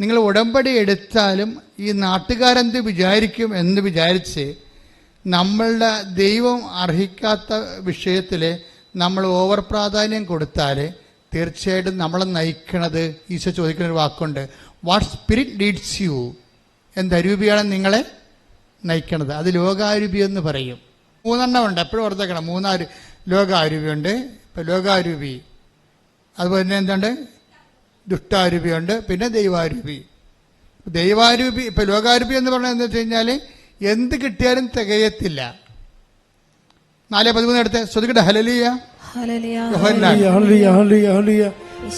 നിങ്ങൾ ഉടമ്പടി എടുത്താലും ഈ നാട്ടുകാരെന്ത് വിചാരിക്കും എന്ന് വിചാരിച്ച് നമ്മളുടെ ദൈവം അർഹിക്കാത്ത വിഷയത്തിൽ നമ്മൾ ഓവർ പ്രാധാന്യം കൊടുത്താൽ തീർച്ചയായിട്ടും നമ്മളെ നയിക്കണത് ഈശോ ചോദിക്കുന്ന ഒരു വാക്കുണ്ട്. വാട്ട് സ്പിരിറ്റ് ലീഡ്സ് യു എന്തരൂപിയാണ് നിങ്ങളെ നയിക്കണത്. അത് ലോകാരൂപി എന്ന് പറയും. മൂന്നെണ്ണം ഉണ്ട്. എപ്പോഴും ഓർത്തേക്കണം. മൂന്നാര് ലോകാരൂപിയുണ്ട്. ഇപ്പം ലോകാരൂപി. അതുപോലെ തന്നെ എന്തുണ്ട്? ദുഷ്ടാരൂപിയുണ്ട് പിന്നെ ദൈവാരൂപി. ദൈവാരൂപി ഇപ്പം ലോകാരൂപി എന്ന് പറഞ്ഞാൽ എന്താ വെച്ച് കഴിഞ്ഞാൽ എന്ത് കിട്ടിയാലും തികയത്തില്ല. നാല് പതിമൂന്ന് എടുത്ത് ശ്രദ്ധിക്കട്ടെ hallelujah hallelujah. Hallelujah, hallelujah, hallelujah.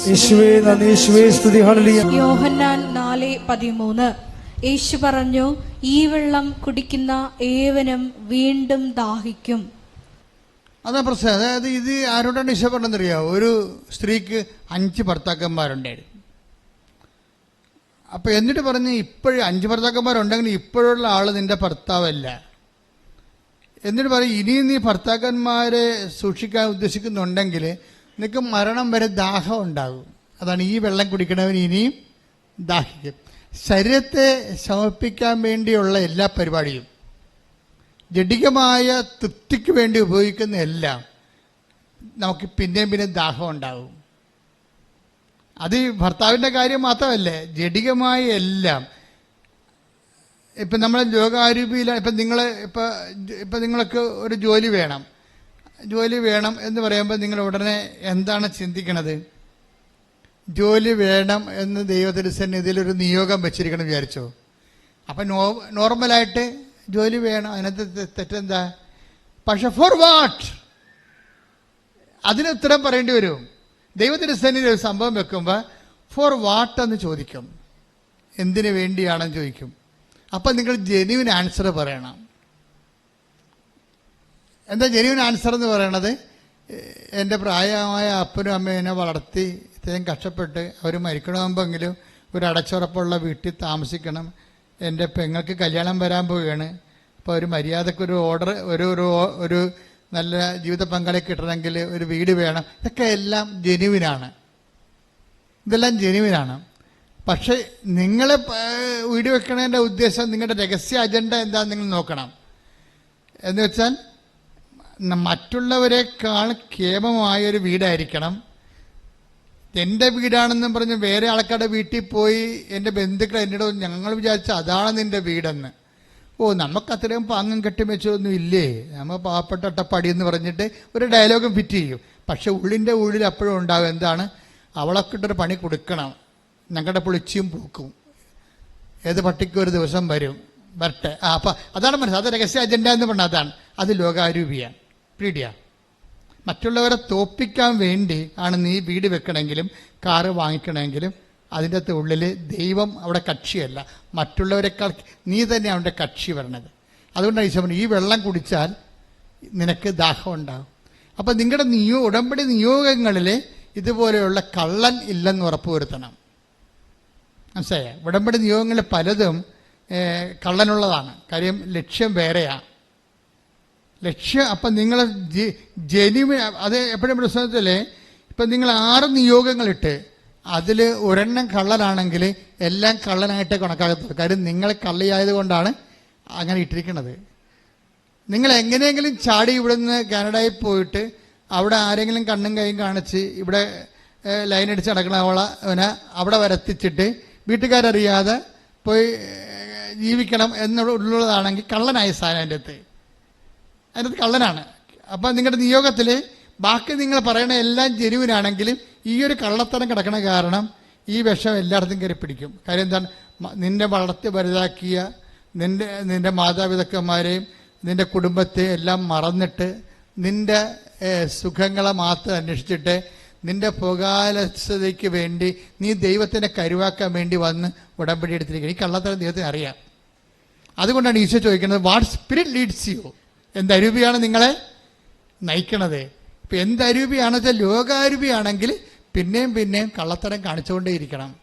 യേശുവേ നന്ദി സ്തുതി ഹല്ലേലൂയ. യോഹന്നാൻ നാല് പതിമൂന്ന്. യേശു പറഞ്ഞു ഈ വെള്ളം കുടിക്കുന്ന ഏവനും വീണ്ടും ദാഹിക്കും. അതാ പ്രശ്നം. അതായത് ഇത് ആരോടാണ് ഇഷ്ടപ്പെടണമെന്നറിയാമോ ഒരു സ്ത്രീക്ക് അഞ്ച് ഭർത്താക്കന്മാരുണ്ടായിരുന്നു അപ്പോൾ എന്നിട്ട് പറഞ്ഞ് ഇപ്പോഴും അഞ്ച് ഭർത്താക്കന്മാരുണ്ടെങ്കിൽ ഇപ്പോഴുള്ള ആൾ നിന്റെ ഭർത്താവല്ല. എന്നിട്ട് പറയും ഇനിയും നീ ഭർത്താക്കന്മാരെ സൂക്ഷിക്കാൻ ഉദ്ദേശിക്കുന്നുണ്ടെങ്കിൽ നിനക്ക് മരണം വരെ ദാഹം ഉണ്ടാകും. അതാണ് ഈ വെള്ളം കുടിക്കണവൻ ഇനിയും ദാഹിക്കും. ശരീരത്തെ സമർപ്പിക്കാൻ വേണ്ടിയുള്ള എല്ലാ പരിപാടിയും. ജഡികമായ തൃപ്തിക്ക് വേണ്ടി ഉപയോഗിക്കുന്ന എല്ലാം നമുക്ക് പിന്നെയും പിന്നെയും ദാഹം ഉണ്ടാകും അത് ഭർത്താവിന്റെ കാര്യം മാത്രമല്ലേ ജഡികമായ എല്ലാം. ഇപ്പം നമ്മൾ ലോകാരൂപിയിലാണ് ഇപ്പം നിങ്ങൾ ഇപ്പം ഇപ്പം നിങ്ങൾക്ക് ഒരു ജോലി വേണം. ജോലി വേണം എന്ന് പറയുമ്പോൾ നിങ്ങൾ ഉടനെ എന്താണ് ചിന്തിക്കണത്? ജോലി വേണം എന്ന് ദൈവത്തിന്റെ സന്നിധിയിൽ ഒരു നിയോഗം വെച്ചിരിക്കണം വിചാരിച്ചോ? അപ്പം നോ നോർമലായിട്ട് ജോലി വേണം. അതിനകത്ത് തെറ്റെന്താ? പക്ഷെ ഫോർ വാട്ട് അതിന് ഉത്തരം പറയേണ്ടി വരും. ദൈവത്തിന്റെ സന്നിധി ഒരു സംഭവം വെക്കുമ്പോൾ ഫോർ വാട്ട് എന്ന് ചോദിക്കും. എന്തിനു വേണ്ടിയാണെന്ന് ചോദിക്കും. അപ്പം നിങ്ങൾ ജെനുവിൻ ആൻസർ പറയണം. എന്താ ജെനുവിൻ ആൻസർ എന്ന് പറയണത്? എന്റെ പ്രായമായ അപ്പനും അമ്മയും എന്നെ വളർത്തി ഇത്രയും കഷ്ടപ്പെട്ട് അവർ മരിക്കണമെങ്കിലും ഒരു അടച്ചുറപ്പുള്ള വീട്ടിൽ താമസിക്കണം. എന്റെ പെങ്ങൾക്ക് കല്യാണം വരാൻ പോവുകയാണ്. അപ്പോൾ ഒരു മര്യാദക്കൊരു ഓർഡർ ഒരു ഒരു ഒരു നല്ല ജീവിത പങ്കാളി കിട്ടണമെങ്കിൽ ഒരു വീട് വേണം. ഇതൊക്കെ എല്ലാം ജെനുവിനാണ്. ഇതെല്ലാം ജെനുവിനാണ്. പക്ഷേ നിങ്ങൾ വീട് വെക്കണതിന്റെ ഉദ്ദേശം നിങ്ങളുടെ രഹസ്യ അജണ്ട എന്താണെന്ന് നിങ്ങൾ നോക്കണം. എന്ന് വെച്ചാൽ മറ്റുള്ളവരെക്കാൾ ക്ഷേമമായ ഒരു വീടായിരിക്കണം. എന്റെ വീടാണെന്നും പറഞ്ഞ് വേറെ ആൾക്കാരുടെ വീട്ടിൽ പോയി എന്റെ ബന്ധുക്കൾ എന്നോട് ഞങ്ങൾ വിചാരിച്ച അതാണ് നിന്റെ വീടെന്ന്. ഓ നമുക്ക് അത്രയും പാങ്ങും കെട്ടി വെച്ചൊന്നും ഇല്ലേ? നമ്മൾ പാവപ്പെട്ട അട്ടപ്പാടി എന്ന് പറഞ്ഞിട്ട് ഒരു ഡയലോഗും ഫിറ്റ് ചെയ്യും. പക്ഷെ ഉള്ളിന്റെ ഉള്ളിൽ അപ്പോഴും ഉണ്ടാകും എന്താണ്? അവളൊക്കെ ഇട്ടൊരു പണി കൊടുക്കണം. ഞങ്ങളുടെ പുളിച്ചിയും പൂക്കും. ഏത് പട്ടിക്കും ഒരു ദിവസം വരും. വരട്ടെ. ആ അപ്പം അതാണ് മനസ്സിൽ അത് രഹസ്യ അജണ്ട എന്ന് പറഞ്ഞാൽ അതാണ്. അത് ലോകാരൂപിയാണ്. പീഡിയ മറ്റുള്ളവരെ തോപ്പിക്കാൻ വേണ്ടി ആണ് നീ വീട് വെക്കണമെങ്കിലും കാറ് വാങ്ങിക്കണമെങ്കിലും അതിന്റെ ഉള്ളിൽ ദൈവം അവിടെ കക്ഷിയല്ല. മറ്റുള്ളവരെക്കാൾ നീ തന്നെ അവന്റെ കക്ഷി വരണത്. അതുകൊണ്ടാണ് ഈശോ ഈ വെള്ളം കുടിച്ചാൽ നിനക്ക് ദാഹം ഉണ്ടാകും. അപ്പം നിങ്ങളുടെ നിയോ ഉടമ്പടി നിയോഗങ്ങളിൽ ഇതുപോലെയുള്ള കള്ളൻ ഇല്ലെന്ന് ഉറപ്പുവരുത്തണം മനസ്സിലായ? ഉടമ്പടി നിയോഗങ്ങളിൽ പലതും കള്ളനുള്ളതാണ്. കാര്യം ലക്ഷ്യം വേറെയാണ് ലക്ഷ്യം അപ്പം നിങ്ങൾ ജനുവിൻ അത് എപ്പോഴും പ്രശ്നത്തിൽ ഇപ്പം നിങ്ങൾ ആറ് നിയോഗങ്ങളിട്ട് അതിൽ ഒരെണ്ണം കള്ളനാണെങ്കിൽ എല്ലാം കള്ളനായിട്ട് കണക്കാക്കത്തുള്ളൂ. കാര്യം നിങ്ങൾ കള്ളിയായത് കൊണ്ടാണ് അങ്ങനെ ഇട്ടിരിക്കുന്നത്. നിങ്ങൾ എങ്ങനെയെങ്കിലും ചാടി ഇവിടെ നിന്ന് കാനഡയിൽ പോയിട്ട് അവിടെ ആരെങ്കിലും കണ്ണും കൈയും കാണിച്ച് ഇവിടെ ലൈൻ അടിച്ച് നടക്കണ അവളെ അവിടെ വരത്തിച്ചിട്ട് വീട്ടുകാരറിയാതെ പോയി ജീവിക്കണം എന്നുള്ളതാണെങ്കിൽ കള്ളനായ സാധനം അതിന്റെ അകത്ത്. അതിനകത്ത് കള്ളനാണ്. അപ്പം നിങ്ങളുടെ നിയോഗത്തിൽ ബാക്കി നിങ്ങൾ പറയണ എല്ലാം ജെനുവിനാണെങ്കിലും ഈ ഒരു കള്ളത്തരം കിടക്കണ കാരണം ഈ വിഷം എല്ലായിടത്തും കയറി പിടിക്കും. കാര്യം എന്താണ്? നിന്നെ വളർത്തി വലുതാക്കിയ നിന്റെ നിന്റെ മാതാപിതാക്കന്മാരെയും നിന്റെ കുടുംബത്തെ എല്ലാം മറന്നിട്ട് നിന്റെ സുഖങ്ങളെ മാത്രം അന്വേഷിച്ചിട്ട് നിന്റെ പുകാലസ്ഥതയ്ക്ക് വേണ്ടി നീ ദൈവത്തിനെ കരുവാക്കാൻ വേണ്ടി വന്ന് ഉടമ്പടി എടുത്തിരിക്കുക. ഈ കള്ളത്തരം ദൈവത്തിന് അറിയാം. അതുകൊണ്ടാണ് ഈശോ ചോദിക്കുന്നത് വാട്ട് സ്പിരിറ്റ് ലീഡ്സ് യു? എന്തരൂപിയാണ് നിങ്ങളെ? നയിക്കണത്. ഇപ്പം എന്തരൂപിയാണെന്ന് വെച്ചാൽ ലോകാരൂപിയാണെങ്കിൽ പിന്നെയും പിന്നെയും കള്ളത്തരം കാണിച്ചുകൊണ്ടേയിരിക്കണം.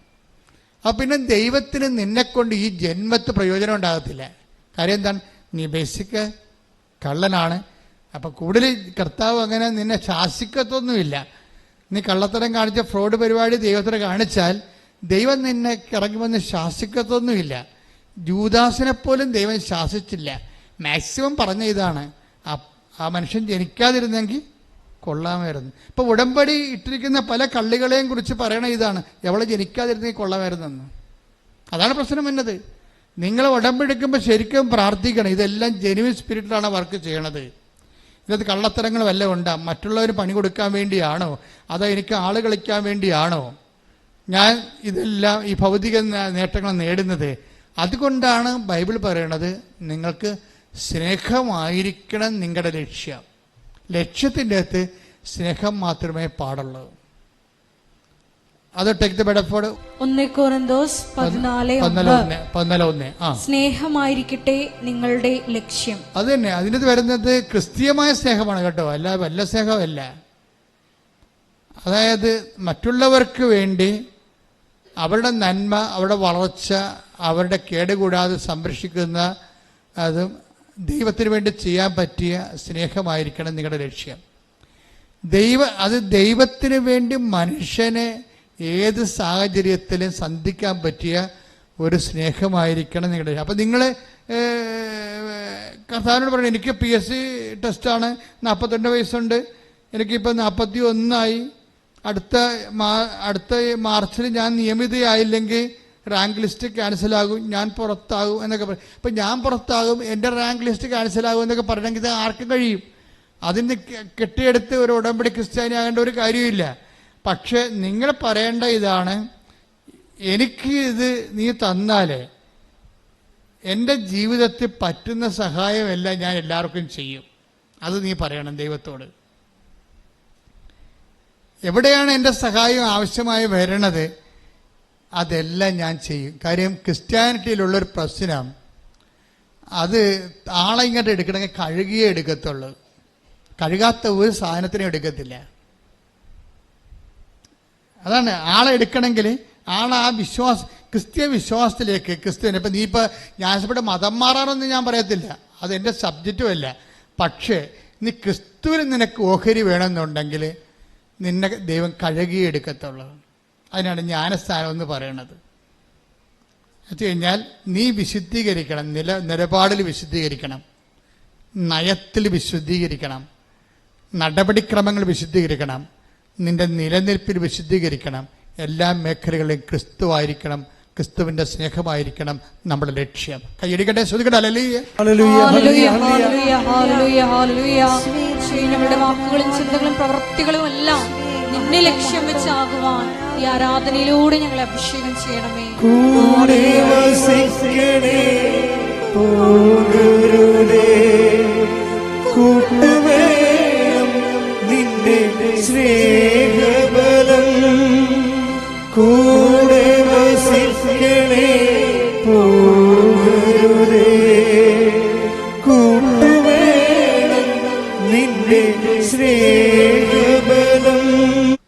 അപ്പം പിന്നെ ദൈവത്തിന് നിന്നെക്കൊണ്ട് ഈ ജന്മത്ത് പ്രയോജനം ഉണ്ടാകത്തില്ല. കാര്യം എന്താണ്? നീ ബേസിക് കള്ളനാണ്. അപ്പം കൂടുതൽ കർത്താവ് അങ്ങനെ നിന്നെ ശാസിക്കത്തൊന്നുമില്ല. നീ കള്ളത്തരം കാണിച്ച ഫ്രോഡ് പരിപാടി ദൈവത്തിന് കാണിച്ചാൽ ദൈവം നിന്നെ ഇറങ്ങി വന്ന് ശാസിക്കത്തൊന്നുമില്ല. ജൂദാസിനെ പോലും ദൈവം ശാസിച്ചില്ല. മാക്സിമം പറഞ്ഞ ഇതാണ്. ആ മനുഷ്യൻ ജനിക്കാതിരുന്നെങ്കിൽ കൊള്ളാമായിരുന്നു. ഇപ്പൊ ഉടമ്പടി ഇട്ടിരിക്കുന്ന പല കള്ളികളെയും കുറിച്ച് പറയണ ഇതാണ്. എവളെ ജനിക്കാതിരുന്നെങ്കിൽ കൊള്ളാമായിരുന്നെന്ന്. അതാണ് പ്രശ്നം എന്നത് നിങ്ങൾ ഉടമ്പെടുക്കുമ്പോൾ ശരിക്കും പ്രാർത്ഥിക്കണം. ഇതെല്ലാം ജെനുവിൻ സ്പിരിറ്റിലാണ് വർക്ക് ചെയ്യണത്. ഇതിനകത്ത് കള്ളത്തരങ്ങൾ വല്ല ഉണ്ടാ. മറ്റുള്ളവർ പണി കൊടുക്കാൻ വേണ്ടിയാണോ? അതോ എനിക്ക് ആൾ കളിക്കാൻ വേണ്ടിയാണോ? ഞാൻ ഇതെല്ലാം ഈ ഭൗതിക നേട്ടങ്ങൾ നേടുന്നത്. അതുകൊണ്ടാണ് ബൈബിൾ പറയണത് നിങ്ങൾക്ക് സ്നേഹമായിരിക്കണം നിങ്ങളുടെ ലക്ഷ്യം. ലക്ഷ്യത്തിന്റെ അകത്ത് സ്നേഹം മാത്രമേ പാടുള്ളൂ. അത് ടേക്ക് ദ ബെഡഫോർഡ് ഒന്നേ പതിനാല് സ്നേഹമായിരിക്കട്ടെ നിങ്ങളുടെ ലക്ഷ്യം. അത് തന്നെ അതിനകത്ത് വരുന്നത് ക്രിസ്തീയമായ സ്നേഹമാണ് കേട്ടോ. അല്ല വല്ല സ്നേഹമല്ല. അതായത് മറ്റുള്ളവർക്ക് വേണ്ടി അവരുടെ നന്മ അവരുടെ വളർച്ച അവരുടെ കേടുകൂടാതെ സംരക്ഷിക്കുന്ന അതും ദൈവത്തിന് വേണ്ടി ചെയ്യാൻ പറ്റിയ സ്നേഹമായിരിക്കണം നിങ്ങളുടെ ലക്ഷ്യം. ദൈവ അത് ദൈവത്തിന് വേണ്ടി മനുഷ്യനെ ഏത് സാഹചര്യത്തിലും സന്ധിക്കാൻ പറ്റിയ ഒരു സ്നേഹമായിരിക്കണം നിങ്ങളുടെ അപ്പം നിങ്ങൾ കർത്താവിനോട് പറഞ്ഞു എനിക്ക് പി എസ് സി ടെസ്റ്റാണ് നാൽപ്പത്തിരണ്ട് വയസ്സുണ്ട്. എനിക്കിപ്പോൾ നാൽപ്പത്തി ഒന്നായി അടുത്ത മാ അടുത്ത മാർച്ചിൽ ഞാൻ നിയമിതയായില്ലെങ്കിൽ റാങ്ക് ലിസ്റ്റ് ക്യാൻസലാകും ഞാൻ പുറത്താകും എന്നൊക്കെ പറയും ഇപ്പം ഞാൻ പുറത്താകും എന്റെ റാങ്ക് ലിസ്റ്റ് ക്യാൻസലാകും എന്നൊക്കെ പറയണമെങ്കിൽ ആർക്കും കഴിയും. അതിന് കെട്ടിയെടുത്ത് ഒരു ഉടമ്പടി ക്രിസ്ത്യാനി ആകേണ്ട ഒരു കാര്യമില്ല പക്ഷേ നിങ്ങൾ പറയേണ്ട ഇതാണ് എനിക്ക് ഇത് നീ തന്നാലേ എന്റെ ജീവിതത്തിൽ പറ്റുന്ന സഹായമെല്ലാം ഞാൻ എല്ലാവർക്കും ചെയ്യും. അത് നീ പറയണം ദൈവത്തോട്. എവിടെയാണ് എന്റെ സഹായം ആവശ്യമായി വരണത്? അതെല്ലാം ഞാൻ ചെയ്യും. കാര്യം ക്രിസ്ത്യാനിറ്റിയിലുള്ളൊരു പ്രശ്നം അത് ആളെ ഇങ്ങോട്ട് എടുക്കണമെങ്കിൽ കഴുകിയേ എടുക്കത്തുള്ളൂ. കഴുകാത്ത ഒരു സാധനത്തിനും എടുക്കത്തില്ല. അതാണ് ആളെ എടുക്കണമെങ്കിൽ ആളെ ആ വിശ്വാസ ക്രിസ്ത്യ വിശ്വാസത്തിലേക്ക് ക്രിസ്ത്യൻ ഇപ്പം നീ ഇപ്പോൾ ഇവിടെ മതം മാറാറൊന്നും ഞാൻ പറയത്തില്ല. അതെന്റെ സബ്ജക്റ്റും അല്ല. പക്ഷേ നീ ക്രിസ്തുവിന് നിനക്ക് ഓഹരി വേണമെന്നുണ്ടെങ്കിൽ നിന്നെ ദൈവം കഴുകിയെടുക്കത്തുള്ളൂ അതിനാണ് ജ്ഞാനസ്ഥാനം എന്ന് പറയുന്നത് വെച്ച് കഴിഞ്ഞാൽ നീ വിശുദ്ധീകരിക്കണം നില നിലപാടിൽ വിശുദ്ധീകരിക്കണം നയത്തിൽ വിശുദ്ധീകരിക്കണം നടപടിക്രമങ്ങൾ വിശുദ്ധീകരിക്കണം നിന്റെ നിലനിൽപ്പിൽ വിശുദ്ധീകരിക്കണം എല്ലാ മേഖലകളിലും ക്രിസ്തുവായിരിക്കണം ക്രിസ്തുവിന്റെ സ്നേഹമായിരിക്കണം നമ്മുടെ ലക്ഷ്യം കൈയടിക്കട്ടെ ശ്രുതിക്കട്ടെ. യേശുവേ, ഞങ്ങളുടെ വാക്കുകളും ചിന്തകളും പ്രവൃത്തികളും എല്ലാം നിന്നെ ലക്ഷ്യം വെച്ചാകുവാൻ ഈ ആരാധനയിലൂടെ ഞങ്ങൾ അഭിഷേകം ചെയ്യണമേ. കൂടെ വസിക്കണേ പോകരുതേ കൂട്ടുവേണം നിന്റെ സ്നേഹബലം. കൂടെ വസിക്കണേ പോകരുതേ കൂട്ടുവേണം നിന്റെ സ്നേഹബലം.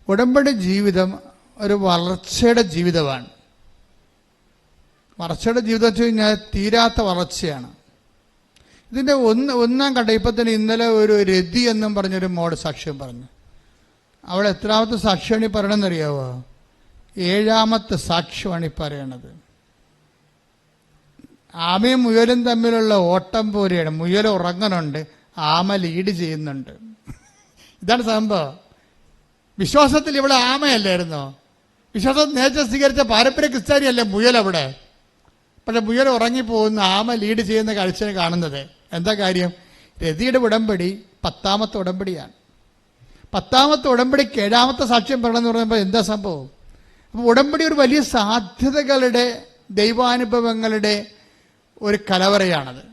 ഉടമ്പടി ജീവിതം ഒരു വളർച്ചയുടെ ജീവിതമാണ്. വളർച്ചയുടെ ജീവിതം വെച്ച് കഴിഞ്ഞാൽ തീരാത്ത വളർച്ചയാണ്. ഇതിന്റെ ഒന്ന് ഒന്നാം കണ്ട ഇപ്പം തന്നെ ഇന്നലെ ഒരു രതി എന്നും പറഞ്ഞൊരു മോഡ് സാക്ഷ്യം പറഞ്ഞു. അവൾ എത്രാമത്തെ സാക്ഷ്യമാണ് ഈ പറയണമെന്നറിയാവോ ഏഴാമത്തെ സാക്ഷ്യമാണ് ഈ പറയണത്. ആമയും മുയലും തമ്മിലുള്ള ഓട്ടം പോലെയാണ്. മുയൽ ഉറങ്ങുന്നുണ്ട് ആമ ലീഡ് ചെയ്യുന്നുണ്ട്. ഇതാണ് സംഭവം. വിശ്വാസത്തിൽ ഇവിടെ ആമയല്ലായിരുന്നോ? വിശ്വാസം നേരത്തെ സ്വീകരിച്ച പാരമ്പര്യ ക്രിസ്ത്യാനിയല്ലേ മുയൽ അവിടെ? പക്ഷെ മുയൽ ഉറങ്ങിപ്പോകുന്ന ആമ ലീഡ് ചെയ്യുന്ന കാഴ്ച കാണുന്നത്. എന്താ കാര്യം? രതിയുടെ ഉടമ്പടി പത്താമത്തെ ഉടമ്പടിയാണ്. പത്താമത്തെ ഉടമ്പടിക്ക് ഏഴാമത്തെ സാക്ഷ്യം പറയണമെന്ന് പറയുമ്പോൾ എന്താ സംഭവം? അപ്പോൾ ഉടമ്പടി ഒരു വലിയ സാധ്യതകളുടെ ദൈവാനുഭവങ്ങളുടെ ഒരു കലവറയാണത്.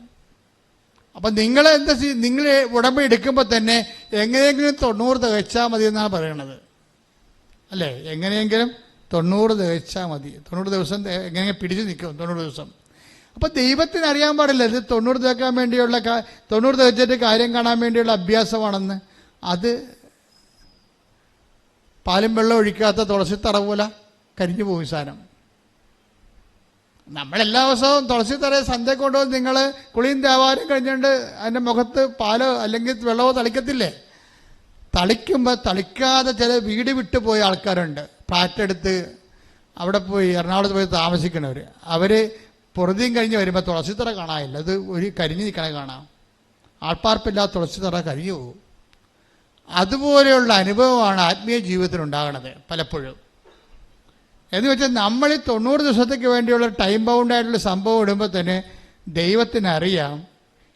അപ്പം നിങ്ങൾ എന്താ നിങ്ങൾ ഉടമ്പടി എടുക്കുമ്പോൾ തന്നെ എങ്ങനെയെങ്കിലും തൊണ്ണൂറ് തികച്ചാൽ മതി എന്നാണ് പറയണത്. അല്ലേ? എങ്ങനെയെങ്കിലും തൊണ്ണൂറ് ദിവസം മതി. തൊണ്ണൂറ് ദിവസം എങ്ങനെ പിടിച്ചു നിൽക്കും തൊണ്ണൂറ് ദിവസം. അപ്പം ദൈവത്തിന് അറിയാൻ പാടില്ല ഇത് തൊണ്ണൂറ് തികക്കാൻ വേണ്ടിയുള്ള തൊണ്ണൂറ് തികച്ചിട്ട് കാര്യം കാണാൻ വേണ്ടിയുള്ള അഭ്യാസമാണെന്ന്. അത് പാലും വെള്ളം ഒഴിക്കാത്ത തുളസി തറ പോലെ കരിഞ്ഞു പോകും സാധനം. നമ്മളെല്ലാ ദിവസവും തുളസി തറ സന്ധ്യ കൊണ്ടുവന്ന് നിങ്ങൾ കുളിയും ദേവാലയം കഴിഞ്ഞുകൊണ്ട് അതിന്റെ മുഖത്ത് പാലോ അല്ലെങ്കിൽ വെള്ളമോ തളിക്കത്തില്ലേ? തളിക്കുമ്പോൾ തളിക്കാതെ ചില വീട് വിട്ടുപോയ ആൾക്കാരുണ്ട്. ഫ്ലാറ്റ് എടുത്ത് അവിടെ പോയി എറണാകുളത്ത് പോയി താമസിക്കണവർ അവർ പൊറുതിയും കഴിഞ്ഞ് വരുമ്പോൾ തുളസിത്തറ കാണാനില്ല. അത് ഒരു കരിഞ്ഞു നിൽക്കണ കാണാം. ആൾപ്പാർപ്പില്ലാത്ത തുളസിത്തറ കരിഞ്ഞു പോകും. അതുപോലെയുള്ള അനുഭവമാണ് ആത്മീയ ജീവിതത്തിൽ ഉണ്ടാകുന്നത് പലപ്പോഴും. എന്ന് വെച്ചാൽ നമ്മൾ ഈ തൊണ്ണൂറ് ദിവസത്തേക്ക് വേണ്ടിയുള്ള ടൈം ബൗണ്ടായിട്ടുള്ള സംഭവം ഇടുമ്പോൾ തന്നെ ദൈവത്തിന് അറിയാം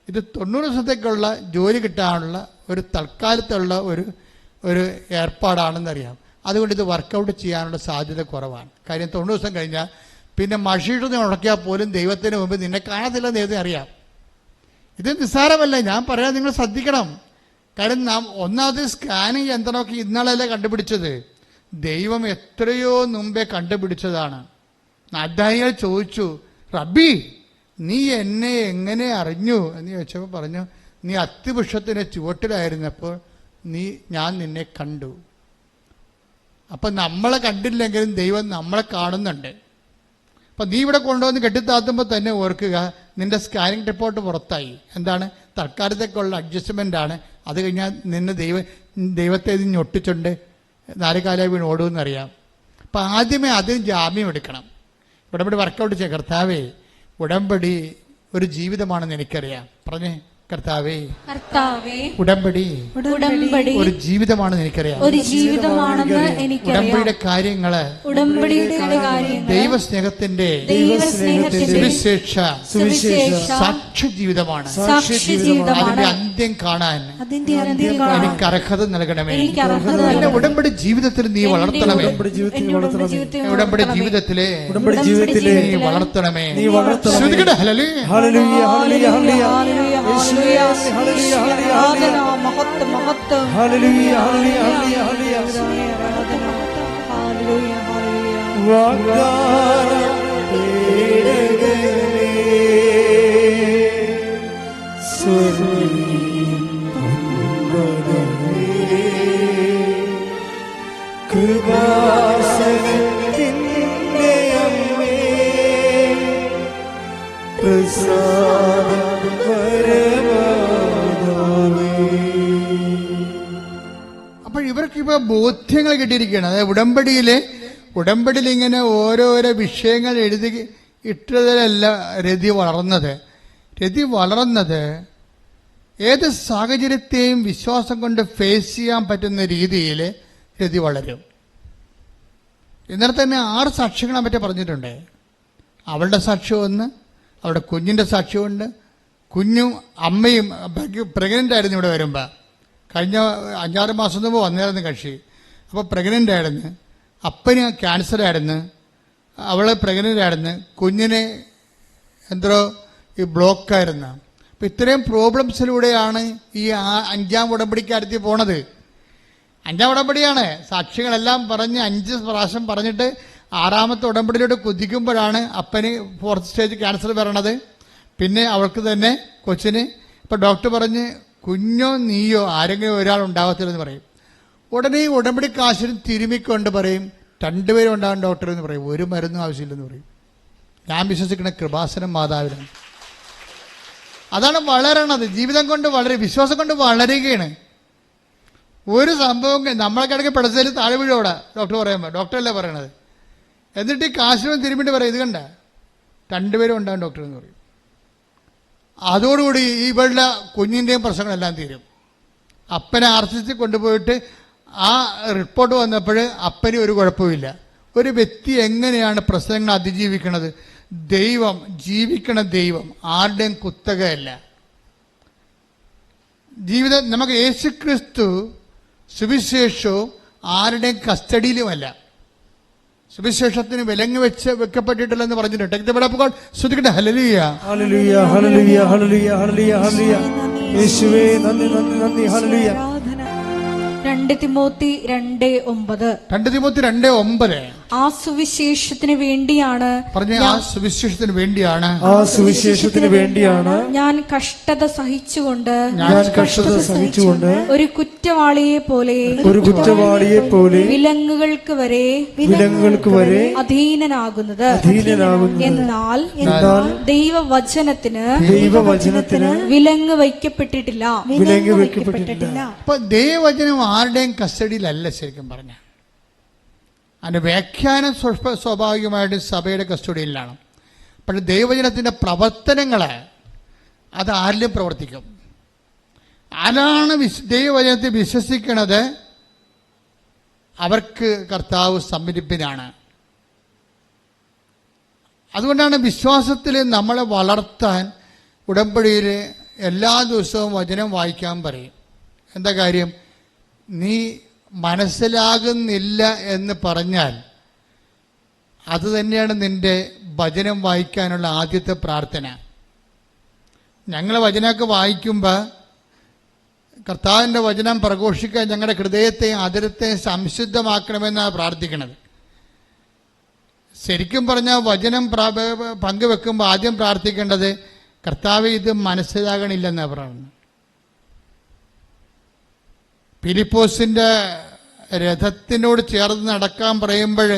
ഇത് തൊണ്ണൂറ് ദിവസത്തേക്കുള്ള ജോലി കിട്ടാനുള്ള ഒരു തൽക്കാലത്തുള്ള ഒരു ഒരു ഏർപ്പാടാണെന്നറിയാം. അതുകൊണ്ട് ഇത് വർക്കൗട്ട് ചെയ്യാനുള്ള സാധ്യത കുറവാണ്. കാര്യം തൊണ്ണൂറ് ദിവസം കഴിഞ്ഞാൽ പിന്നെ മഷിയിട്ട് നീ ഉണക്കിയാൽ പോലും ദൈവത്തിന് മുമ്പ് നിന്നെ കാണത്തില്ല ദൈവത്തിന് അറിയാം. ഇത് നിസ്സാരമല്ല ഞാൻ പറയാൻ നിങ്ങൾ ശ്രദ്ധിക്കണം. കാരണം നാം ഒന്നാമത് സ്കാനിങ് യന്ത്രമൊക്കെ ഇന്നാളല്ലേ കണ്ടുപിടിച്ചത്? ദൈവം എത്രയോ മുമ്പേ കണ്ടുപിടിച്ചതാണ്. അദ്ധായികൾ ചോദിച്ചു റബ്ബി നീ എന്നെ എങ്ങനെ അറിഞ്ഞു? എന്ന് ചോദിച്ചപ്പോൾ പറഞ്ഞു നീ അത്തിപുഷത്തിന്റെ ചുവട്ടിലായിരുന്നപ്പോൾ നീ ഞാൻ നിന്നെ കണ്ടു. അപ്പം നമ്മളെ കണ്ടില്ലെങ്കിലും ദൈവം നമ്മളെ കാണുന്നുണ്ട്. അപ്പം നീ ഇവിടെ കൊണ്ടുവന്ന് കെട്ടിത്താത്തുമ്പോൾ തന്നെ ഓർക്കുക നിന്റെ സ്കാനിങ് റിപ്പോർട്ട് പുറത്തായി. എന്താണ്? തൽക്കാലത്തേക്കുള്ള അഡ്ജസ്റ്റ്മെന്റ് ആണ്. അത് കഴിഞ്ഞാൽ നിന്നെ ദൈവ ദൈവത്തെ ഇത് ഞൊട്ടിച്ചുണ്ട് നാലുകാല കാലം വീണ് ഓടുമെന്നറിയാം. അപ്പം ആദ്യമേ അതിന് ജാമ്യം എടുക്കണം. ഉടമ്പടി വർക്കൗട്ട് ചെയ്യാം കർത്താവേ ഉടമ്പടി ഒരു ജീവിതമാണെന്ന് എനിക്കറിയാം. പറഞ്ഞേ കർത്താവേ കർത്താവേ ഉടമ്പടി ഉടമ്പടി ഒരു ജീവിതമാണെന്ന് എനിക്കറിയാം. ഒരു ജീവിതമാണെന്ന് എനിക്ക് ഉടമ്പടിയുടെ കാര്യങ്ങൾ ഉടമ്പടിയുടെ ദൈവസ്നേഹത്തിന്റെ ദൈവസ്നേഹത്തിന്റെ സുവിശേഷ സുവിശേഷ സാക്ഷ്യ ജീവിതമാണ് സാക്ഷി ജീവിതമാണ് അതിന്റെ അന്ത്യം കാണാൻ. എനിക്ക് അർഹത നൽകണമേ. എനിക്ക് അർഹത എന്റെ ഉടമ്പടി ജീവിതത്തിൽ നീ വളർത്തണമേ. ഉടമ്പടി ജീവിതത്തിലെ ഉടമ്പടി ജീവിതത്തിലെ നീ വളർത്തണമേ. നീ വളർത്തണമേ. Hallelujah hallelujah. Hallelujah hallelujah hallelujah, hallelujah, hallelujah, ആരാധന, മഹത്വം, മഹത്വം. Hallelujah hallelujah hallelujah. ഹല്ലേലൂയ ആരാധന, ഹല്ലേലൂയ, ഹല്ലേലൂയ. വാഗ്ദാനം തേടുകയേ. സ്വർണീം കൃപാസനത്തിന്റെ അമ്മേ അപ്പോൾ ഇവർക്ക് ഇപ്പോൾ ബോധ്യങ്ങൾ കിട്ടിയിരിക്കുകയാണ്. അതായത് ഉടമ്പടിയിലെ ഉടമ്പടിയിൽ ഇങ്ങനെ ഓരോരോ വിഷയങ്ങൾ എഴുതി ഇട്ടതിലല്ല രതി വളർന്നത്. രതി വളർന്നത് ഏത് സാഹചര്യത്തെയും വിശ്വാസം കൊണ്ട് ഫേസ് ചെയ്യാൻ പറ്റുന്ന രീതിയിൽ രതി വളരും. ഇന്നലെ തന്നെ ആറ് സാക്ഷികളെ പറ്റി പറഞ്ഞിട്ടുണ്ട്. അവളുടെ സാക്ഷ്യം ഒന്ന് അവളുടെ കുഞ്ഞിന്റെ സാക്ഷ്യമുണ്ട് കുഞ്ഞും അമ്മയും പ്രഗ്നന്റ് ആയിരുന്നു ഇവിടെ വരുമ്പോൾ കഴിഞ്ഞ അഞ്ചാറ് മാസം മുമ്പ് വന്നായിരുന്നു കക്ഷി. അപ്പോൾ പ്രഗ്നന്റ് ആയിരുന്നു. അപ്പന് ക്യാൻസർ ആയിരുന്നു. അവളെ പ്രഗ്നന്റ് ആയിരുന്നു. കുഞ്ഞിനെ എന്തോ ഈ ബ്ലോക്കായിരുന്നു അപ്പം ഇത്രയും പ്രോബ്ലംസിലൂടെയാണ് ഈ അഞ്ചാം ഉടമ്പടിക്കാരത്തി പോണത്. അഞ്ചാം ഉടമ്പടിയാണ്. സാക്ഷികളെല്ലാം പറഞ്ഞ് അഞ്ച് പ്രാവശ്യം പറഞ്ഞിട്ട് ആറാമത്തെ ഉടമ്പടിയിലോട്ട് കുതിക്കുമ്പോഴാണ് അപ്പന് ഫോർത്ത് സ്റ്റേജ് ക്യാൻസർ വരണത്. പിന്നെ അവൾക്ക് തന്നെ കൊച്ചിന് ഇപ്പം ഡോക്ടർ പറഞ്ഞ് കുഞ്ഞോ നീയോ ആരെങ്കിലും ഒരാൾ ഉണ്ടാകത്തില്ലെന്ന് പറയും. ഉടനെ ഉടമ്പടി കാശിന് തിരുമിക്കൊണ്ട് പറയും. രണ്ടുപേരും ഉണ്ടാകും ഡോക്ടർ എന്ന് പറയും. ഒരു മരുന്നും ആവശ്യമില്ലെന്ന് പറയും. ഞാൻ വിശ്വസിക്കുന്ന കൃപാസനം മാതാവിനാണ്. അതാണ് വളരണത്. ജീവിതം കൊണ്ട് വളരെ വിശ്വാസം കൊണ്ട് വളരുകയാണ്. ഒരു സംഭവം നമ്മളെ കിടക്ക് പിടച്ചതിൽ താഴെ വീഴോടെ ഡോക്ടർ പറയുമ്പോൾ ഡോക്ടറല്ലേ പറയണത്? എന്നിട്ട് ഈ കാശിനും തിരുമ്പിട്ട് പറയും ഇത് കണ്ട? രണ്ടുപേരും ഉണ്ടാകും ഡോക്ടർ എന്ന് പറയും. അതോടുകൂടി ഇവളുടെ കുഞ്ഞിന്റെയും പ്രശ്നങ്ങളെല്ലാം തീരും. അപ്പനെ ആർ സി സി കൊണ്ടുപോയിട്ട് ആ റിപ്പോർട്ട് വന്നപ്പോൾ അപ്പന് ഒരു കുഴപ്പമില്ല ഒരു വ്യക്തി എങ്ങനെയാണ് പ്രശ്നങ്ങൾ അതിജീവിക്കുന്നത് ദൈവം ജീവിക്കണ ദൈവം ആരുടെയും കുത്തകയല്ല. ജീവിതം നമുക്ക് യേശുക്രിസ്തു സുവിശേഷവും ആരുടെയും കസ്റ്റഡിയിലുമല്ല. സുവിശേഷത്തിന് വിലങ്ങ് വെച്ച് പറഞ്ഞിട്ടുണ്ട്. ശ്രദ്ധിക്കട്ടെ. ഹലലിയ യേശുവേ നന്ദി നന്ദി നന്ദി. ഹല്ലേലൂയ. ആരാധന. രണ്ട് തിമോത്തി രണ്ട് ഒമ്പത്. രണ്ട് തിമോത്തി രണ്ട് ഒമ്പത്. ആ സുവിശേഷത്തിന് വേണ്ടിയാണ് പറഞ്ഞ ആ സുവിശേഷത്തിന് വേണ്ടിയാണ്. ആ സുവിശേഷത്തിന് വേണ്ടിയാണ് ഞാൻ കഷ്ടത സഹിച്ചുകൊണ്ട് ഞാൻ കഷ്ടത സഹിച്ചുകൊണ്ട് ഒരു കുറ്റവാളിയെ പോലെ ഒരു കുറ്റവാളിയെ പോലെ വിലങ്ങുകൾക്ക് വരെ വിലങ്ങുകൾക്ക് വരെ അധീനനാകുന്നത്. അധീനനാകുന്നത്. എന്നാൽ എന്നാൽ ദൈവവചനത്തിന് ദൈവവചനത്തിന് വിലങ്ങ് വയ്ക്കപ്പെട്ടിട്ടില്ല. വിലങ്ങ് വയ്ക്കപ്പെട്ടിട്ടില്ല. അപ്പൊ ദൈവവചനം ആരുടെയും കസ്റ്റഡിയിലല്ല ശരിക്കും പറഞ്ഞ. അതിന്റെ വ്യാഖ്യാനം സ്വാഭാവികമായിട്ട് സഭയുടെ കസ്റ്റഡിയിലാണ്. പക്ഷേ ദൈവജനത്തിന്റെ പ്രവർത്തനങ്ങൾ അത് ആരിലും പ്രവർത്തിക്കും. ആരാണ് വിശ് ദൈവവചനത്തെ വിശ്വസിക്കുന്നത് അവർക്ക് കർത്താവ് സമീപിപ്പിനാണ്. അതുകൊണ്ടാണ് വിശ്വാസത്തിൽ നമ്മളെ വളർത്താൻ ഉടമ്പടിയിൽ എല്ലാ ദിവസവും വചനം വായിക്കാൻ പറയും. എന്താ കാര്യം? നീ മനസ്സിലാകുന്നില്ല എന്ന് പറഞ്ഞാൽ അത് തന്നെയാണ് നിന്റെ വചനം വായിക്കാനുള്ള ആദ്യത്തെ പ്രാർത്ഥന. ഞങ്ങൾ വചനമൊക്കെ വായിക്കുമ്പോൾ കർത്താവിന്റെ വചനം പ്രഘോഷിക്കാൻ ഞങ്ങളുടെ ഹൃദയത്തെ അതിരത്തെ സംശുദ്ധമാക്കണമെന്നാണ് പ്രാർത്ഥിക്കുന്നത് ശരിക്കും പറഞ്ഞാൽ വചനം പങ്കുവെക്കുമ്പോൾ ആദ്യം പ്രാർത്ഥിക്കേണ്ടത് കർത്താവ് ഇത് മനസ്സിലാകണില്ലെന്നാണ് പറയുന്നത്. ഫിലിപ്പോസിന്റെ രഥത്തിനോട് ചേർന്ന് നടക്കാൻ പറയുമ്പോൾ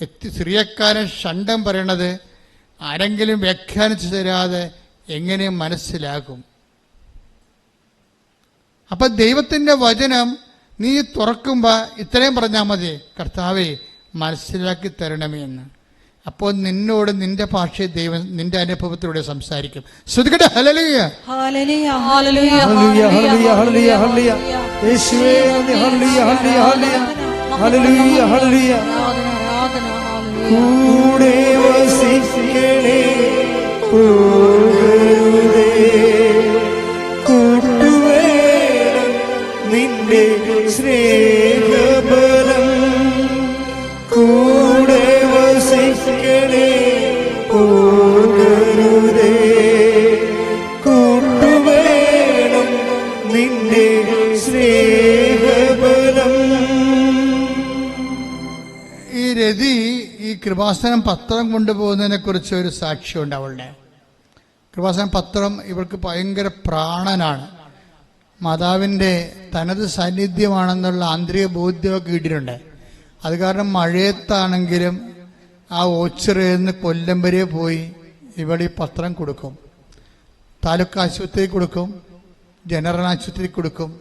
എത്തി സിറിയക്കാരൻ ഷണ്ടം പറയണത് ആരെങ്കിലും വ്യാഖ്യാനിച്ചു തരാതെ എങ്ങനെ മനസ്സിലാകും? അപ്പൊ ദൈവത്തിന്റെ വചനം നീ തുറക്കുമ്പോൾ ഇത്രയും പറഞ്ഞാൽ മതി കർത്താവെ മനസ്സിലാക്കി തരണമേ എന്ന്. അപ്പോൾ നിന്നോട് നിന്റെ ഭാഷയെ ദൈവം നിന്റെ അനുഭവത്തിലൂടെ സംസാരിക്കും. ശ്രുതികട്ടെ ഹലലിയ ഹല്ലേലൂയ, കൃപാസനം പത്രം കൊണ്ടുപോകുന്നതിനെ കുറിച്ച് ഒരു സാക്ഷ്യമുണ്ട് അവളുടെ. കൃപാസനം പത്രം ഇവൾക്ക് ഭയങ്കര പ്രാണനാണ്. മാതാവിന്റെ തനത് സാന്നിധ്യമാണെന്നുള്ള ആന്തരിക ബോധ്യമൊക്കെ കിട്ടിയിട്ടുണ്ട്. അത് കാരണം മഴയത്താണെങ്കിലും ആ ഓച്ചിറയിൽ നിന്ന് കൊല്ലം വരെ പോയി ഇവിടെ ഈ പത്രം കൊടുക്കും. താലൂക്ക് ആശുപത്രി കൊടുക്കും ജനറൽ ആശുപത്രി കൊടുക്കും.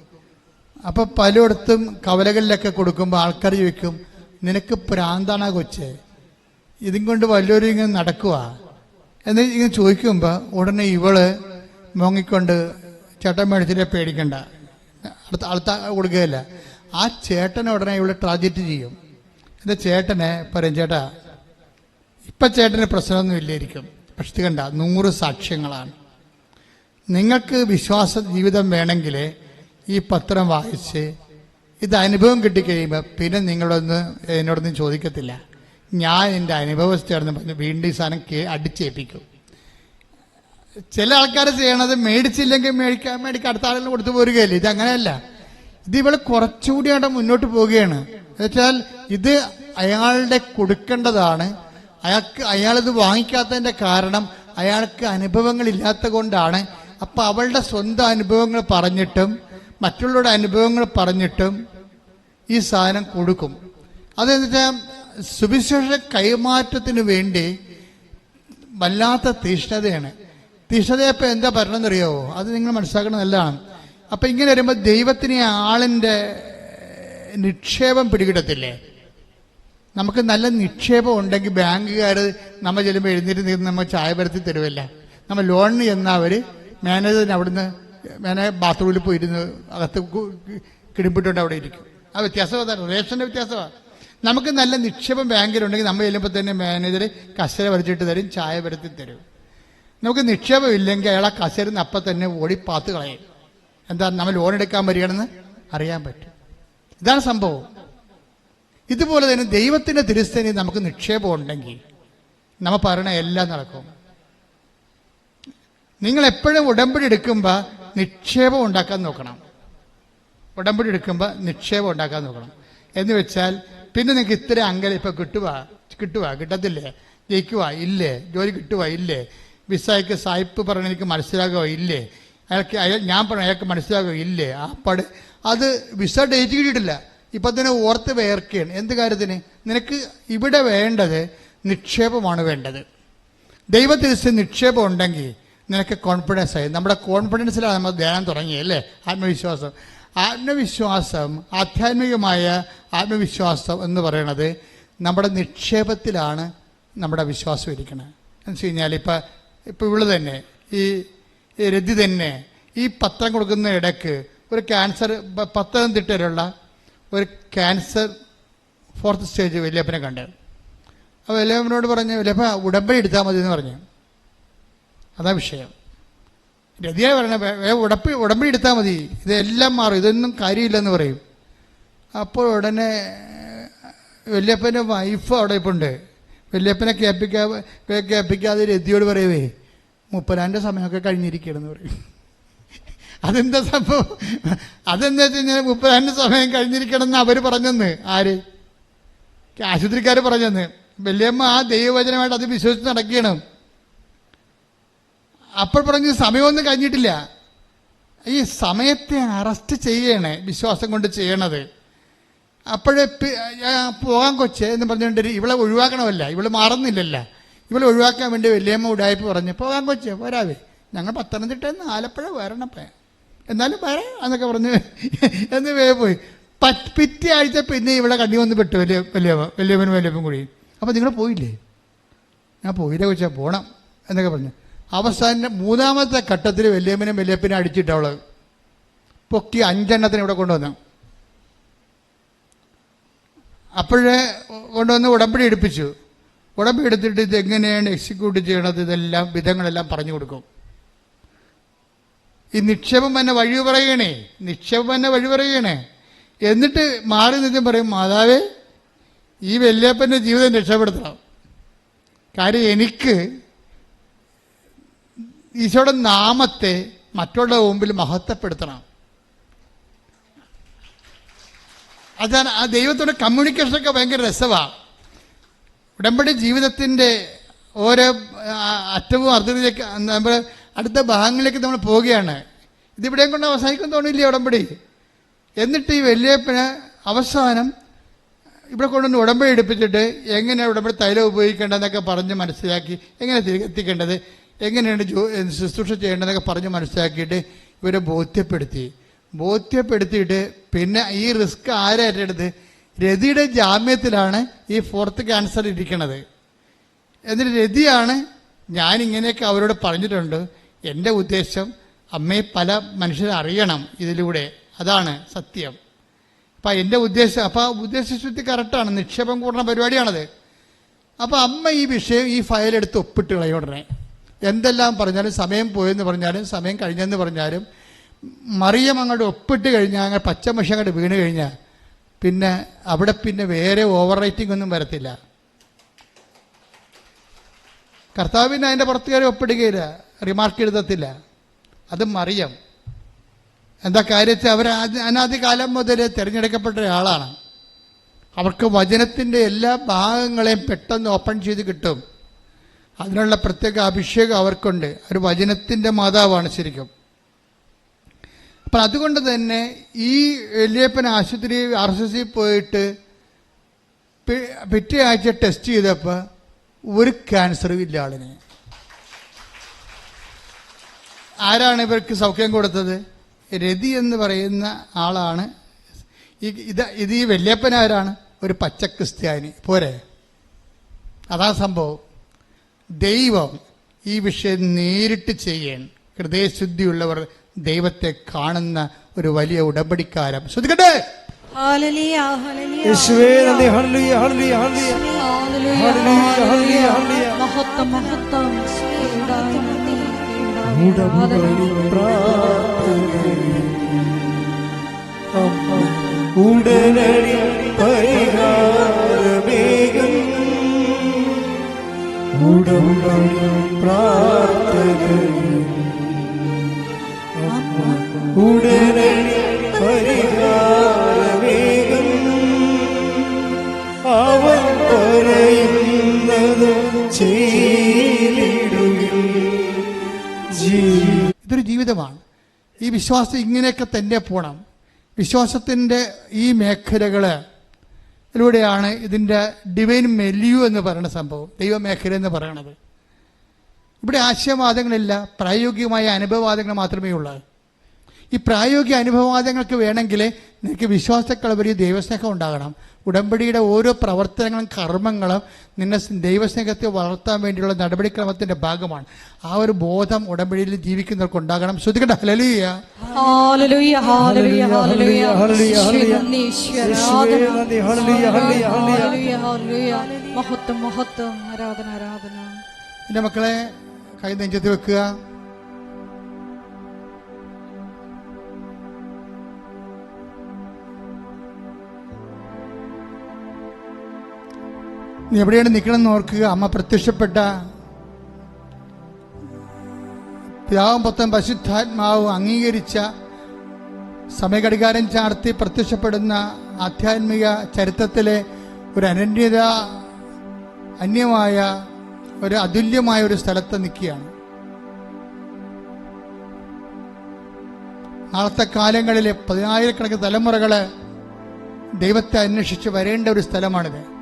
അപ്പോൾ പലയിടത്തും കവലകളിലൊക്കെ കൊടുക്കുമ്പോൾ ആൾക്കാർ ചോദിക്കും നിനക്ക് പ്രാന്താണ് കൊച്ചേ? ഇതും കൊണ്ട് വല്ലവരും ഇങ്ങനെ നടക്കുക എന്ന് ഇങ്ങനെ ചോദിക്കുമ്പോൾ ഉടനെ ഇവൾ മോങ്ങിക്കൊണ്ട് ചേട്ടൻ മേടിച്ചിട്ട് പേടിക്കണ്ട. അടുത്ത അടുത്ത കൊടുക്കുകയില്ല. ആ ചേട്ടനെ ഉടനെ ഇവിടെ ട്രാജറ്റ് ചെയ്യും. എന്റെ ചേട്ടനെ പറയും ചേട്ടാ ഇപ്പം ചേട്ടന് പ്രശ്നമൊന്നും ഇല്ലായിരിക്കും. പക്ഷെ കണ്ട നൂറ് സാക്ഷ്യങ്ങളാണ്. നിങ്ങൾക്ക് വിശ്വാസ ജീവിതം വേണമെങ്കിൽ ഈ പത്രം വായിച്ച് ഇത് അനുഭവം കിട്ടിക്കഴിയുമ്പോൾ പിന്നെ നിങ്ങളൊന്ന് എന്നോടൊന്നും ചോദിക്കത്തില്ല. ഞാൻ എന്റെ അനുഭവസ്ഥയാണെന്ന് പറഞ്ഞ് വീണ്ടും ഈ സാധനം കേ ചില ആൾക്കാർ ചെയ്യണത് മേടിച്ചില്ലെങ്കിൽ മേടിക്കാൻ മേടിക്കാൻ അടുത്ത ആളുകൾ കൊടുത്തു പോരുകയല്ലേ? ഇത് അങ്ങനെയല്ല. ഇത് ഇവൾ കുറച്ചുകൂടി അവിടെ മുന്നോട്ട് പോവുകയാണ്. എന്നുവെച്ചാൽ ഇത് അയാളുടെ കൊടുക്കേണ്ടതാണ്. അയാൾക്ക് അയാളിത് വാങ്ങിക്കാത്തതിന്റെ കാരണം അയാൾക്ക് അനുഭവങ്ങൾ ഇല്ലാത്ത കൊണ്ടാണ്. അപ്പം അവളുടെ സ്വന്തം അനുഭവങ്ങൾ പറഞ്ഞിട്ടും മറ്റുള്ളവരുടെ അനുഭവങ്ങൾ പറഞ്ഞിട്ടും ഈ സാധനം കൊടുക്കും. അതെന്ന് വെച്ചാൽ സുവിശേഷ കൈമാറ്റത്തിന് വേണ്ടി വല്ലാത്ത തീഷ്ണതയാണ് തീഷ്ണതയപ്പോൾ എന്താ പറയണമെന്നറിയാവോ അത് നിങ്ങൾ മനസ്സിലാക്കണം നല്ലതാണ്. അപ്പം ഇങ്ങനെ വരുമ്പോൾ ദൈവത്തിന് ആളിന്റെ നിക്ഷേപം പിടികിടത്തില്ലേ നമുക്ക് നല്ല നിക്ഷേപം ഉണ്ടെങ്കിൽ ബാങ്കുകാർ നമ്മൾ ചെല്ലുമ്പോൾ എഴുന്നേറ്റ് നിന്ന് നമ്മൾ ചായ പരത്തി തരുമല്ല നമ്മൾ ലോണിന് ചെന്നാൽ അവർ മാനേജറിന് അവിടുന്ന് മാനേജർ ബാത്റൂമിൽ പോയിരുന്ന് അകത്ത് കിടിപ്പിട്ടുണ്ട് അവിടെ ഇരിക്കും. ആ വ്യത്യാസം അതാണ് റേഷന്റെ വ്യത്യാസമാണ് നമുക്ക് നല്ല നിക്ഷേപം ബാങ്കിലുണ്ടെങ്കിൽ നമ്മൾ ചെല്ലുമ്പോൾ തന്നെ മാനേജർ കസര വരച്ചിട്ട് തരും ചായ വരുത്തി തരും. നമുക്ക് നിക്ഷേപം ഇല്ലെങ്കിൽ അയാളെ കസരുന്ന് അപ്പം തന്നെ ഓടി പാത്ത് കളയും. എന്താ നമ്മൾ ലോൺ എടുക്കാൻ വരികയാണെന്ന് അറിയാൻ പറ്റും. ഇതാണ് സംഭവം. ഇതുപോലെ തന്നെ ദൈവത്തിന്റെ തിരുസ്ഥനി നമുക്ക് നിക്ഷേപം ഉണ്ടെങ്കിൽ നമ്മൾ പറയണ എല്ലാം നടക്കും. നിങ്ങൾ എപ്പോഴും ഉടമ്പടി എടുക്കുമ്പോൾ നിക്ഷേപം ഉണ്ടാക്കാൻ നോക്കണം. ഉടമ്പടി എടുക്കുമ്പോൾ നിക്ഷേപം ഉണ്ടാക്കാൻ നോക്കണം. എന്ന് വെച്ചാൽ പിന്നെ നിങ്ങൾക്ക് ഇത്ര അങ്കല ഇപ്പം കിട്ടുക കിട്ടുക കിട്ടത്തില്ലേ? ജയിക്കുക ഇല്ലേ? ജോലി കിട്ടുക ഇല്ലേ? വിസായ്ക്ക് സായിപ്പ് പറഞ്ഞ എനിക്ക് മനസ്സിലാകുക ഇല്ലേ? അയാൾക്ക് അയാൾ ഞാൻ പറഞ്ഞു അയാൾക്ക് മനസ്സിലാകുക ഇല്ലേ? ആ പട് അത് വിസ ഡേറ്റ് കിട്ടിയിട്ടില്ല. ഇപ്പം തന്നെ ഓർത്ത് വേർക്കുകയാണ്. എന്ത് കാര്യത്തിന്? നിനക്ക് ഇവിടെ വേണ്ടത് നിക്ഷേപമാണ് വേണ്ടത്. ദൈവത്തിൽ നിക്ഷേപം ഉണ്ടെങ്കിൽ നിനക്ക് കോൺഫിഡൻസ് ആയി. നമ്മുടെ കോൺഫിഡൻസിലാണ് നമ്മൾ ധ്യാനം തുടങ്ങിയല്ലേ ആത്മവിശ്വാസം. ആത്മവിശ്വാസം ആധ്യാത്മികമായ ആത്മവിശ്വാസം എന്ന് പറയുന്നത് നമ്മുടെ നിക്ഷേപത്തിലാണ് നമ്മുടെ വിശ്വാസം ഇരിക്കുന്നത് എന്ന് വെച്ച് കഴിഞ്ഞാൽ ഇപ്പം ഇപ്പം ഇവൾ തന്നെ ഈ രതി തന്നെ ഈ പത്രം കൊടുക്കുന്ന ഇടയ്ക്ക് ഒരു ക്യാൻസർ പത്തനംതിട്ടയിലുള്ള ഒരു ക്യാൻസർ ഫോർത്ത് സ്റ്റേജ് വല്യപ്പനെ കണ്ട്. അപ്പോൾ വല്യപ്പനോട് പറഞ്ഞു വല്യപ്പ ഉടമ്പടി എടുത്താൽ മതി എന്ന് പറഞ്ഞു. അതാ വിഷയം. രതിയായി പറഞ്ഞ ഉടപ്പ് ഉടമ്പടി എടുത്താൽ മതി. ഇതെല്ലാം മാറും. ഇതൊന്നും കാര്യമില്ലെന്ന് പറയും. അപ്പോൾ ഉടനെ വല്യപ്പന്റെ വൈഫ് അവിടെ ഇപ്പോൾ ഉണ്ട് വല്യപ്പനെ കേൾപ്പിക്കാ കേൾപ്പിക്കാതെ രതിയോട് പറയുവേ മുപ്പതാന്റെ സമയമൊക്കെ കഴിഞ്ഞിരിക്കണമെന്ന് പറയും. അതെന്താ സംഭവം? അതെന്താ വെച്ച് കഴിഞ്ഞാൽ മുപ്പതാന്റെ സമയം കഴിഞ്ഞിരിക്കണമെന്ന് അവർ പറഞ്ഞെന്ന്. ആര്? ആശുപത്രിക്കാർ പറഞ്ഞെന്ന്. വല്യമ്മ ആ ദൈവവചനമായിട്ട് അത് വിശ്വസിച്ച് നടക്കണം അപ്പോൾ പറഞ്ഞു സമയമൊന്നും കഴിഞ്ഞിട്ടില്ല. ഈ സമയത്തെ അറസ്റ്റ് ചെയ്യണേ വിശ്വാസം കൊണ്ട് ചെയ്യണത്. അപ്പോഴേ പോകാൻ കൊച്ചേ എന്ന് പറഞ്ഞുകൊണ്ട് ഇവളെ ഒഴിവാക്കണമല്ല ഇവൾ മാറുന്നില്ലല്ല. ഇവളെ ഒഴിവാക്കാൻ വേണ്ടി വലിയമ്മ ഉടായ്പ പറഞ്ഞു പോകാൻ കൊച്ചേ പോരാവേ. ഞങ്ങൾ പത്തനംതിട്ട നിന്ന് ആലപ്പുഴ വരണപ്പേ. എന്നാലും വരാം എന്നൊക്കെ പറഞ്ഞ് എന്ന് വേ പോയി. പറ്റ് ആഴ്ച പിന്നെ ഇവിടെ കണ്ണി വന്ന് പെട്ടു വലിയ വലിയമ്മ വലിയമ്മനും വലിയപ്പം കൂടി. അപ്പോൾ നിങ്ങൾ പോയില്ലേ? ഞാൻ പോയില്ല കൊച്ചാ പോണം എന്നൊക്കെ പറഞ്ഞു. അവസാനം മൂന്നാമത്തെ ഘട്ടത്തിൽ വല്യമ്മനും വല്യപ്പനും അടിച്ചിട്ടവൾ പൊക്കി അഞ്ചെണ്ണത്തിന് ഇവിടെ കൊണ്ടുവന്നു. അപ്പോഴേ കൊണ്ടുവന്ന് ഉടമ്പടി എടുപ്പിച്ചു. ഉടമ്പടി എടുത്തിട്ട് ഇത് എങ്ങനെയാണ് എക്സിക്യൂട്ട് ചെയ്യണത്? ഇതെല്ലാം വിധങ്ങളെല്ലാം പറഞ്ഞു കൊടുക്കും. ഈ നിക്ഷേപം തന്നെ വഴി പറയണേ നിക്ഷേപം തന്നെ വഴി പറയണേ. എന്നിട്ട് മാറി നിന്നും പറയും മാതാവേ ഈ വല്യപ്പന്റെ ജീവിതം രക്ഷപ്പെടുത്തണം. കാര്യം എനിക്ക് ഈശോയുടെ നാമത്തെ മറ്റുള്ള മുമ്പിൽ മഹത്വപ്പെടുത്തണം. അതാണ് ആ ദൈവത്തോട് കമ്മ്യൂണിക്കേഷനൊക്കെ ഭയങ്കര രസമാണ് ഉടമ്പടി ജീവിതത്തിന്റെ ഓരോ അറ്റവും അർദ്ധത്തിലേക്ക് നമ്മൾ അടുത്ത ഭാഗങ്ങളിലേക്ക് നമ്മൾ പോവുകയാണ്. ഇതിവിടെയും കൊണ്ട് അവസാനിക്കും തോന്നില്ല ഉടമ്പടി? എന്നിട്ട് ഈ വലിയപ്പന് അവസാനം ഇവിടെ കൊണ്ടുവന്ന് ഉടമ്പടി എടുപ്പിച്ചിട്ട് എങ്ങനെ ഉടമ്പടി തൈലം ഉപയോഗിക്കേണ്ടതെന്നൊക്കെ പറഞ്ഞ് മനസ്സിലാക്കി എങ്ങനെ തിരികെ എത്തിക്കേണ്ടത്? എങ്ങനെയാണ് ജോ ശുശ്രൂഷ ചെയ്യേണ്ടതെന്നൊക്കെ പറഞ്ഞ് മനസ്സിലാക്കിയിട്ട് ഇവരെ ബോധ്യപ്പെടുത്തി. ബോധ്യപ്പെടുത്തിയിട്ട് പിന്നെ ഈ റിസ്ക് ആരെ ഏറ്റെടുത്ത് രതിയുടെ ജാമ്യത്തിലാണ് ഈ ഫോർത്ത് ക്യാൻസർ ഇരിക്കണത്. എന്നിട്ട് രതിയാണ് ഞാൻ ഇങ്ങനെയൊക്കെ അവരോട് പറഞ്ഞിട്ടുണ്ട്. എന്റെ ഉദ്ദേശം അമ്മയെ പല മനുഷ്യരെ അറിയണം ഇതിലൂടെ. അതാണ് സത്യം. അപ്പം എന്റെ ഉദ്ദേശം അപ്പോൾ ഉദ്ദേശശുദ്ധി കറക്റ്റാണ്. നിക്ഷേപം കൂടുന്ന പരിപാടിയാണത്. അപ്പോൾ അമ്മ ഈ വിഷയം ഈ ഫയലെടുത്ത് ഒപ്പിട്ട് കളയും ഉടനെ. എന്തെല്ലാം പറഞ്ഞാലും സമയം പോയെന്ന് പറഞ്ഞാലും സമയം കഴിഞ്ഞെന്ന് പറഞ്ഞാലും മറിയം അങ്ങോട്ട് ഒപ്പിട്ട് കഴിഞ്ഞാൽ അങ്ങനെ പച്ചമഷി അങ്ങോട്ട് വീണ് കഴിഞ്ഞാൽ പിന്നെ അവിടെ പിന്നെ വേറെ ഓവർ റൈറ്റിംഗ് ഒന്നും വരത്തില്ല. കർത്താവിന് അതിന്റെ പുറത്ത് കയറി ഒപ്പിടുകയില്ല റിമാർക്ക് എഴുതത്തില്ല. അത് മറിയം. എന്താ കാര്യത്തിൽ അവർ അനാദികാലം മുതൽ തിരഞ്ഞെടുക്കപ്പെട്ട ഒരാളാണ്. അവർക്ക് വചനത്തിന്റെ എല്ലാ ഭാഗങ്ങളെയും പെട്ടെന്ന് ഓപ്പൺ ചെയ്ത് കിട്ടും. അതിനുള്ള പ്രത്യേക അഭിഷേകം അവർക്കുണ്ട്. ഒരു വചനത്തിന്റെ മാതാവാണ് ശരിക്കും. അപ്പം അതുകൊണ്ട് തന്നെ ഈ വലിയപ്പൻ ആശുപത്രി ആർ എസ് പോയിട്ട് പിറ്റേ ആഴ്ച ടെസ്റ്റ് ചെയ്തപ്പോൾ ഒരു ക്യാൻസറും ഇല്ല ആളിന്. ആരാണ് ഇവർക്ക് സൗഖ്യം കൊടുത്തത്? രതി എന്ന് പറയുന്ന ആളാണ്. ഈ ഇത് ഇത് ഈ വല്യപ്പൻ ആരാണ്? ഒരു പച്ച ക്രിസ്ത്യാനി പോരെ? അതാ സംഭവം. ദൈവം ഈ വിഷയം നേരിട്ട് ചെയ്യാൻ ഹൃദയശുദ്ധിയുള്ളവർ ദൈവത്തെ കാണുന്ന ഒരു വലിയ ഉടമ്പടിക്കാരം ശ്രദ്ധിക്കട്ടെ ഹല്ലേലൂയ, ഉടമ്പടി പ്രാർത്ഥനയിൽ. അമ്മ ഉടനടി പരിഹാരമേകും. അവൻ പറയുന്നത് ഇതൊരു ജീവിതമാണ്. ഈ വിശ്വാസം ഇങ്ങനെയൊക്കെ തന്നെ പോണം. വിശ്വാസത്തിന്റെ ഈ മേഖലകൾ ിലൂടെയാണ് ഇതിന്റെ ഡിവൈൻ മെല്യു എന്ന് പറയുന്ന സംഭവം ദൈവമേഖല എന്ന് പറയണത്. ഇവിടെ ആശയവാദങ്ങളില്ല പ്രായോഗികമായ അനുഭവവാദങ്ങൾ മാത്രമേ ഉള്ളൂ. ഈ പ്രായോഗിക അനുഭവവാദങ്ങൾക്ക് വേണമെങ്കിൽ നിനക്ക് വിശ്വാസക്കളവരി ദൈവസ്നേഹം ഉണ്ടാകണം. ഉടമ്പടിയുടെ ഓരോ പ്രവർത്തനങ്ങളും കർമ്മങ്ങളും നിന്നെ ദൈവസ്നേഹത്തെ വളർത്താൻ വേണ്ടിയുള്ള നടപടിക്രമത്തിന്റെ ഭാഗമാണ്. ആ ഒരു ബോധം ഉടമ്പടിയിൽ ജീവിക്കുന്നവർക്ക് ഉണ്ടാകണം. ശ്രദ്ധിക്കട്ടെ hallelujah hallelujah hallelujah hallelujah hallelujah, hallelujah. നീ എവിടെയാണ് നിൽക്കണമെന്ന് ഓർക്കുക. അമ്മ പ്രത്യക്ഷപ്പെട്ട പിതാവും പത്തും പശുദ്ധാത്മാവും അംഗീകരിച്ച സമയഘടികാരം ചാർത്തി പ്രത്യക്ഷപ്പെടുന്ന ആധ്യാത്മിക ചരിത്രത്തിലെ ഒരു അനന്യത അന്യമായ ഒരു അതുല്യമായ ഒരു സ്ഥലത്ത് നിൽക്കുകയാണ്. നാളത്തെ കാലങ്ങളിലെ പതിനായിരക്കണക്കിന് തലമുറകളെ ദൈവത്തെ അന്വേഷിച്ച് വരേണ്ട ഒരു സ്ഥലമാണിത്.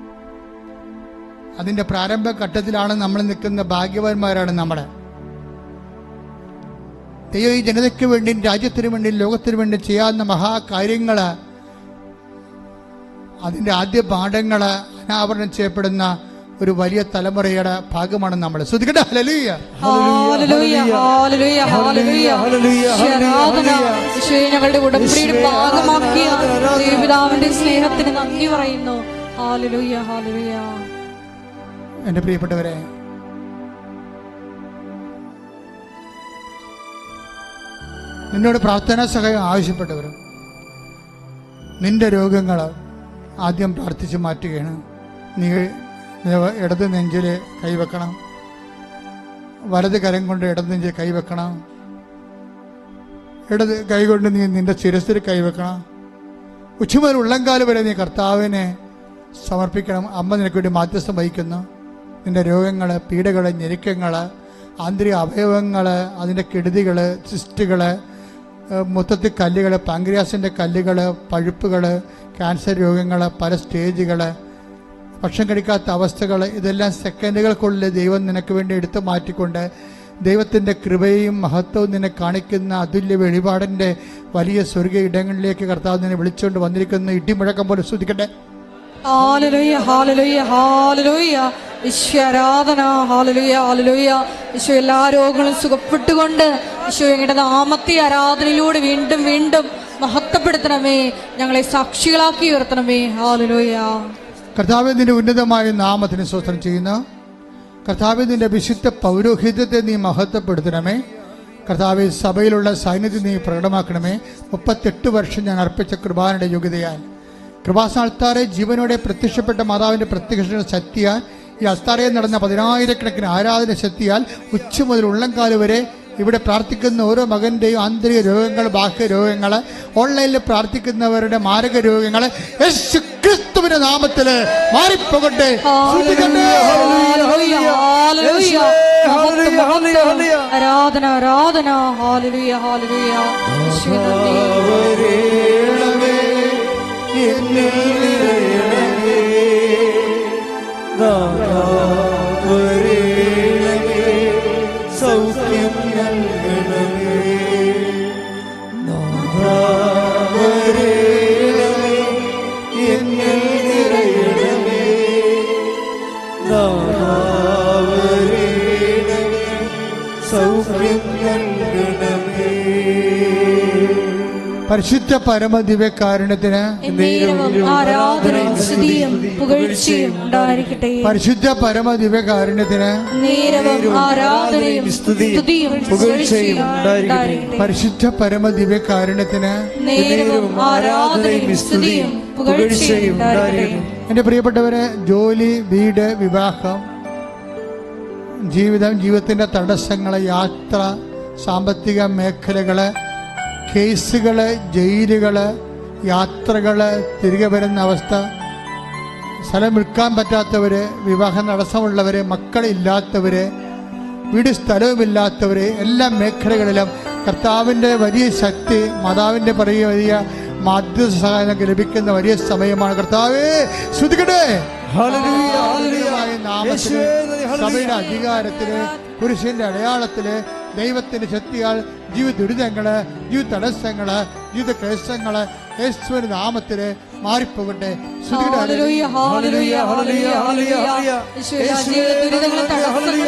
അതിന്റെ പ്രാരംഭഘട്ടത്തിലാണ് നമ്മൾ നിൽക്കുന്ന ഭാഗ്യവാന്മാരാണ് നമ്മുടെ ദൈവം ഈ ജനതയ്ക്ക് വേണ്ടി രാജ്യത്തിന് വേണ്ടി ലോകത്തിന് വേണ്ടി ചെയ്യാവുന്ന മഹാകാര്യങ്ങൾ അതിന്റെ ആദ്യ പാഠങ്ങൾ അനാവരണം ചെയ്യപ്പെടുന്ന ഒരു വലിയ തലമുറയുടെ ഭാഗമാണ് നമ്മൾ ശ്രദ്ധിക്കട്ടെ? Hallelujah. Hallelujah. Hallelujah. Hallelujah. Hallelujah, ആരാധന ഞങ്ങളുടെ ഉടമ്പടിയുടെ ഭാഗമാക്കിയ ആരാധന. സ്നേഹത്തിന് നന്ദി പറയുന്നു. ഹല്ലേലൂയ. ഹല്ലേലൂയ. എന്റെ പ്രിയപ്പെട്ടവരെ നിന്നോട് പ്രാർത്ഥനാ സഹായം ആവശ്യപ്പെട്ടവരും നിന്റെ രോഗങ്ങൾ ആദ്യം പ്രാർത്ഥിച്ച് മാറ്റുകയാണ്. നീ ഇടത് നെഞ്ചിൽ കൈവെക്കണം. വലത് കരം കൊണ്ട് ഇടത് നെഞ്ചിൽ കൈവെക്കണം. ഇടത് കൈ കൊണ്ട് നീ നിന്റെ ശിരസിൽ കൈവെക്കണം. ഉച്ചമുതൽ ഉള്ളംകാൽ വരെ നീ കർത്താവിനെ സമർപ്പിക്കണം. അമ്മ നിനക്ക് വേണ്ടി മാധ്യസ്ഥം വഹിക്കുന്നു. നിന്റെ രോഗങ്ങൾ പീഡകൾ ഞെരുക്കങ്ങൾ ആന്തരിക അവയവങ്ങൾ അതിന്റെ കെടുതികൾ സിസ്റ്റുകൾ മൊത്തത്തിൽ കല്ലുകൾ പാങ്ക്രിയാസിന്റെ കല്ലുകൾ പഴുപ്പുകൾ ക്യാൻസർ രോഗങ്ങൾ പല സ്റ്റേജുകൾ ഭക്ഷണം കഴിക്കാത്ത അവസ്ഥകൾ ഇതെല്ലാം സെക്കൻഡുകൾക്കുള്ളിൽ ദൈവം നിനക്ക് വേണ്ടി എടുത്തു മാറ്റിക്കൊണ്ട് ദൈവത്തിന്റെ കൃപയും മഹത്വവും നിന്നെ കാണിക്കുന്ന അതുല്യ വെളിപാടിന്റെ വലിയ സ്വർഗ ഇടങ്ങളിലേക്ക് കർത്താവ് നിന്നെ വിളിച്ചുകൊണ്ട് വന്നിരിക്കുന്ന. ഇടിമുഴക്കം പോലെ ശ്രദ്ധിക്കട്ടെ ഹാലലുയ്യ ഹാലലുയ്യ ഹാലലുയ ഈശോ ആരാധന. ഹാലലുയ ഹാലലുയ ഈശോ എല്ലാ രോഗങ്ങളും സുഖപ്പെട്ടുകൊണ്ട് ഈശോ ഞങ്ങളുടെ നാമത്തെ ആരാധനയിലൂടെ വീണ്ടും വീണ്ടും മഹത്വപ്പെടുത്തണമേ. ഞങ്ങളെ സാക്ഷികളാക്കി ഉയർത്തണമേ. ഹാലലുയ കർത്താവിന്റെ ഉന്നതമായ നാമത്തിന് സ്വസ്ത്രം ചെയ്യുന്ന. കർത്താവിന്റെ വിശുദ്ധ പൗരോഹിത്യത്തെ നീ മഹത്വപ്പെടുത്തണമേ. കർത്താവ് സഭയിലുള്ള സാന്നിധ്യം നീ പ്രകടമാക്കണമേ. മുപ്പത്തെട്ട് വർഷം ഞാൻ അർപ്പിച്ച കൃപാനയുടെ യോഗ്യതയാൽ. കൃപാസാൽത്താറെ ജീവനോടെ പ്രത്യക്ഷപ്പെട്ട മാതാവിന്റെ പ്രത്യക്ഷ ശക്തിയാൽ ഈ അസ്താറയിൽ നടന്ന പതിനായിരക്കണക്കിന് ആരാധന ശക്തിയാൽ ഉച്ച മുതൽ ഉള്ളംകാൽ വരെ ഇവിടെ പ്രാർത്ഥിക്കുന്ന ഓരോ മകന്റെയും ആന്തരിക രോഗങ്ങൾ ബാഹ്യ രോഗങ്ങൾ ഓൺലൈനിൽ പ്രാർത്ഥിക്കുന്നവരുടെ മാരക രോഗങ്ങൾ യേശു ക്രിസ്തുവിന്റെ നാമത്തിൽ മാറിപ്പോകട്ടെ. ആരാധന ആരാധന. no. പരിശുദ്ധ പരമ ദിവ്യകാരുണ്യത്തിന് പരിശുദ്ധ പരമ ദിവ്യകാരുണ്യത്തിന് പരിശുദ്ധ പരമ ദിവ്യകാരുണ്യത്തിന് എന്റെ പ്രിയപ്പെട്ടവരെ ജോലി വീട് വിവാഹം ജീവിതം ജീവിതത്തിന്റെ തടസ്സങ്ങൾ യാത്ര സാമ്പത്തിക മേഖലകൾ കേസുകൾ ജയിലുകൾ യാത്രകൾ തിരികെ വരുന്ന അവസ്ഥ സ്ഥലം വിൽക്കാൻ പറ്റാത്തവർ വിവാഹം തടസ്സമുള്ളവർ മക്കളില്ലാത്തവർ വീട് സ്ഥലവുമില്ലാത്തവർ എല്ലാ മേഖലകളിലും കർത്താവിന്റെ വലിയ ശക്തി മാതാവിന്റെ പറയുക വലിയ മാധ്യസ്ഥ സഹായം ലഭിക്കുന്ന വലിയ സമയമാണ് കർത്താവേ. നാമത്തിൽ ഹല്ലേലൂയ. സഭയുടെ അധികാരത്തിൽ പുരുഷന്റെ അടയാളത്തിൽ ദൈവത്തിന്റെ ശക്തിയാൽ ജീവിത ദുരിതങ്ങൾ ജീവിത തടസ്സങ്ങൾ ജീവിത ക്ലേശങ്ങൾ യേശുവിന്റെ നാമത്തിൽ മാറിപ്പോകട്ടെ. ശ്രുതിയുടെ ഹല്ലേലൂയ ഹല്ലേലൂയ ഹല്ലേലൂയ ഹല്ലേലൂയ യേശുവേ, ആ ജീവിത ദുരിതങ്ങളും തടസ്സങ്ങളും